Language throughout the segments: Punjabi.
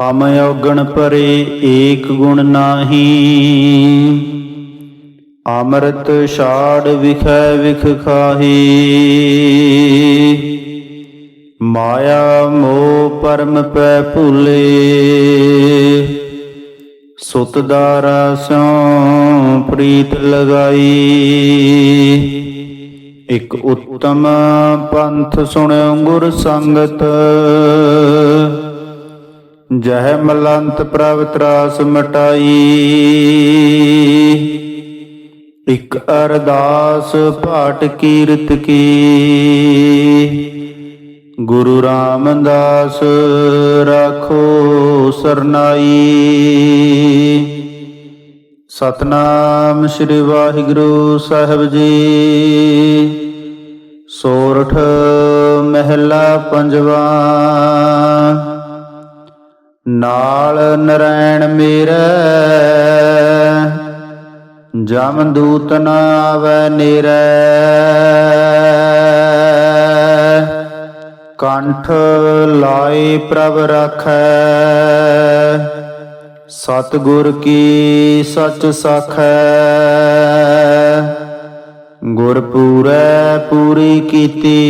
ਹਮ ਔਗਣ ਪਰੇ ਏਕ ਗੁਣ ਨਾਹੀ। ਅੰਮ੍ਰਿਤ ਛਾੜ ਵਿਖੈ ਵਿਖ ਖਾਹੀ। ਮਾਇਆ ਮੋਹ ਪਰਮ ਪੈ ਭੁਲੇ। ਸੁਤ ਦਾਰਾ ਸਿਉ ਪ੍ਰੀਤ ਲਗਾਈ। ਇਕ ਉੱਤਮ ਪੰਥ ਸੁਣਿਓ ਗੁਰ ਸੰਗਤ। ਜਹ ਮਲੰਤ ਪ੍ਰਭ ਤਰਾਸ ਮਟਾਈ। ਇਕ ਅਰਦਾਸ ਭਾਟ ਕੀਰਤ ਕੀ। ਗੁਰੂ ਰਾਮਦਾਸ ਰਾਖੋ ਸਰਨਾਈ। ਸਤਨਾਮ ਸ੍ਰੀ ਵਾਹਿਗੁਰੂ ਸਾਹਿਬ ਜੀ। ਸੋਰਠ ਮਹਿਲਾ ਪੰਜਵਾ। ਨਾਲ ਨਰੈਣ ਮੇਰੇ, ਜਮ ਦੂਤ ਨਾ ਆਵੈ ਨੇਰੇ। ਕੰਠ ਲਾਏ ਪ੍ਰਭ ਰਖੈ, ਸਤਿਗੁਰ ਕੀ ਸਚ ਸਖੈ। ਗੁਰ ਪੂਰੈ ਪੂਰੀ ਕੀਤੀ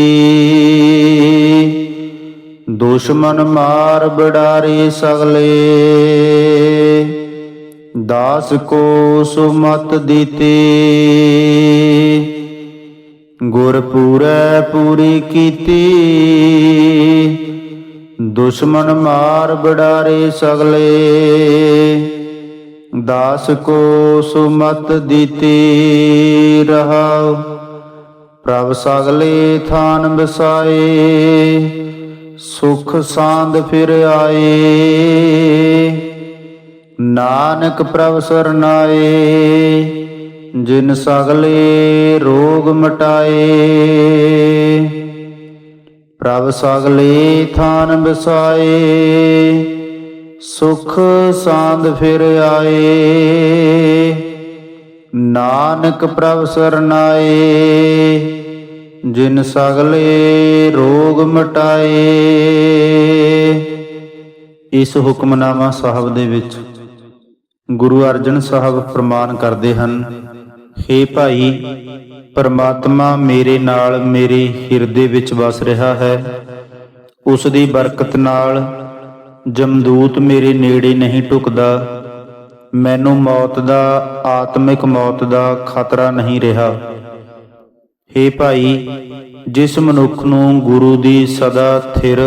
ਦੁਸ਼ਮਨ ਮਾਰ ਬਡਾਰੇ ਸਗਲੇ। ਦਾਸ ਕੋ ਸੁਮਤ ਦਿੱਤੀ। ਗੁਰ ਪੂਰੈ ਪੂਰੀ ਕੀਤੀ। ਦੁਸ਼ਮਨ ਮਾਰ ਬਡਾਰੇ ਸਗਲੇ। ਦਾਸ ਕੋ ਸੁਮਤ ਦਿੱਤੀ। ਰਹਾਉ ਪ੍ਰਭ ਸਗਲੇ ਥਾਨ ਬਸਾਏ ਸੁਖ ਸਾਂਦ ਫਿਰ ਆਏ। ਨਾਨਕ ਪ੍ਰਭ ਸਰਨਾਏ ਜਿਨ ਸਗਲੇ ਰੋਗ ਮਟਾਏ। ਪ੍ਰਭ ਸਗਲੇ ਥਾਨ ਬਸਾਏ, ਸੁਖ ਸਾਂਦ ਫਿਰ ਆਏ। ਨਾਨਕ ਪ੍ਰਭ ਸਰਨਾਏ ਜਿਨ ਸਗਲੇ ਰੋਗ ਮਟਾਏ, ਇਸ ਹੁਕਮਨਾਮਾ ਸਾਹਿਬ ਦੇ ਵਿੱਚ ਗੁਰੂ ਅਰਜਨ ਸਾਹਿਬ ਪ੍ਰਮਾਨ ਕਰਦੇ ਹਨ, ਹੇ ਭਾਈ, ਪਰਮਾਤਮਾ ਮੇਰੇ ਨਾਲ ਮੇਰੇ ਹਿਰਦੇ ਵਿੱਚ ਵਸ ਰਿਹਾ ਹੈ। ਉਸ ਦੀ ਬਰਕਤ ਨਾਲ ਜਮਦੂਤ ਮੇਰੇ ਨੇੜੇ ਨਹੀਂ ਟੁਕਦਾ। ਮੈਨੂੰ ਮੌਤ ਦਾ, ਆਤਮਿਕ ਮੌਤ ਦਾ ਖਤਰਾ ਨਹੀਂ ਰਿਹਾ। ਹੇ ਭਾਈ, ਜਿਸ ਮਨੁੱਖ ਨੂੰ ਗੁਰੂ ਦੀ ਸਦਾ ਥਿਰ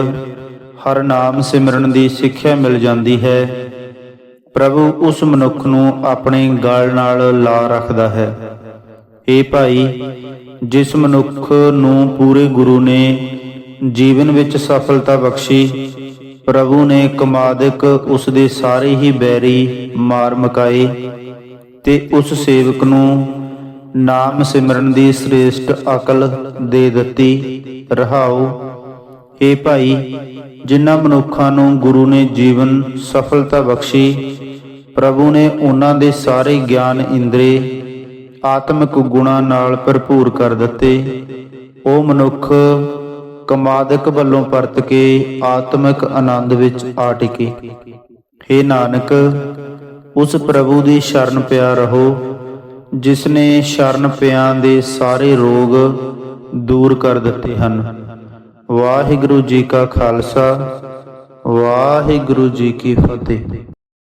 ਹਰ ਨਾਮ ਸਿਮਰਨ ਦੀ ਸਿੱਖਿਆ ਮਿਲ ਜਾਂਦੀ ਹੈ, ਪ੍ਰਭੂ ਉਸ ਮਨੁੱਖ ਨੂੰ ਆਪਣੇ ਗਲ ਨਾਲ ਲਾ ਰੱਖਦਾ ਹੈ। ਏ ਭਾਈ, ਜਿਸ ਮਨੁੱਖ ਨੂੰ ਪੂਰੇ ਗੁਰੂ ਨੇ ਜੀਵਨ ਵਿੱਚ ਸਫਲਤਾ ਬਖਸ਼ੀ, ਪ੍ਰਭੂ ਨੇ ਕਮਾਦਿਕ ਉਸ ਦੇ ਸਾਰੇ ਹੀ ਬੈਰੀ ਮਾਰ ਮਕਾਏ ਤੇ ਉਸ ਸੇਵਕ ਨੂੰ ਨਾਮ ਸਿਮਰਨ ਦੀ ਸ੍ਰੇਸ਼ਟ ਅਕਲ ਦੇ ਦਿੱਤੀ, ਰਹਾਉ ਏ ਭਾਈ, ਜਿਨ੍ਹਾਂ ਮਨੁੱਖਾਂ ਨੂੰ ਗੁਰੂ ਨੇ ਜੀਵਨ ਸਫਲਤਾ ਬਖਸ਼ੀ, ਪ੍ਰਭੂ ਨੇ ਉਹਨਾਂ ਦੇ ਸਾਰੇ ਗਿਆਨ ਇੰਦਰੇ, ਆਤਮਿਕ ਗੁਣਾ ਨਾਲ ਭਰਪੂਰ ਕਰ ਦਿੱਤੇ। ਉਹ ਮਨੁੱਖ ਕਮਾਦਕ ਵੱਲੋਂ ਪਰਤ ਕੇ ਆਤਮਿਕ ਆਨੰਦ ਵਿੱਚ ਆ ਟਿਕੇ। हे ਨਾਨਕ, ਉਸ ਪ੍ਰਭੂ ਦੀ ਸ਼ਰਨ ਪਿਆ ਰਹੋ। ਜਿਸ ਨੇ ਸ਼ਰਨ ਪਿਆਂ ਦੇ ਸਾਰੇ ਰੋਗ ਦੂਰ ਕਰ ਦਿੱਤੇ ਹਨ। ਵਾਹਿਗੁਰੂ ਜੀ ਕਾ ਖਾਲਸਾ, ਵਾਹਿਗੁਰੂ ਜੀ ਕੀ ਫਤਿਹ।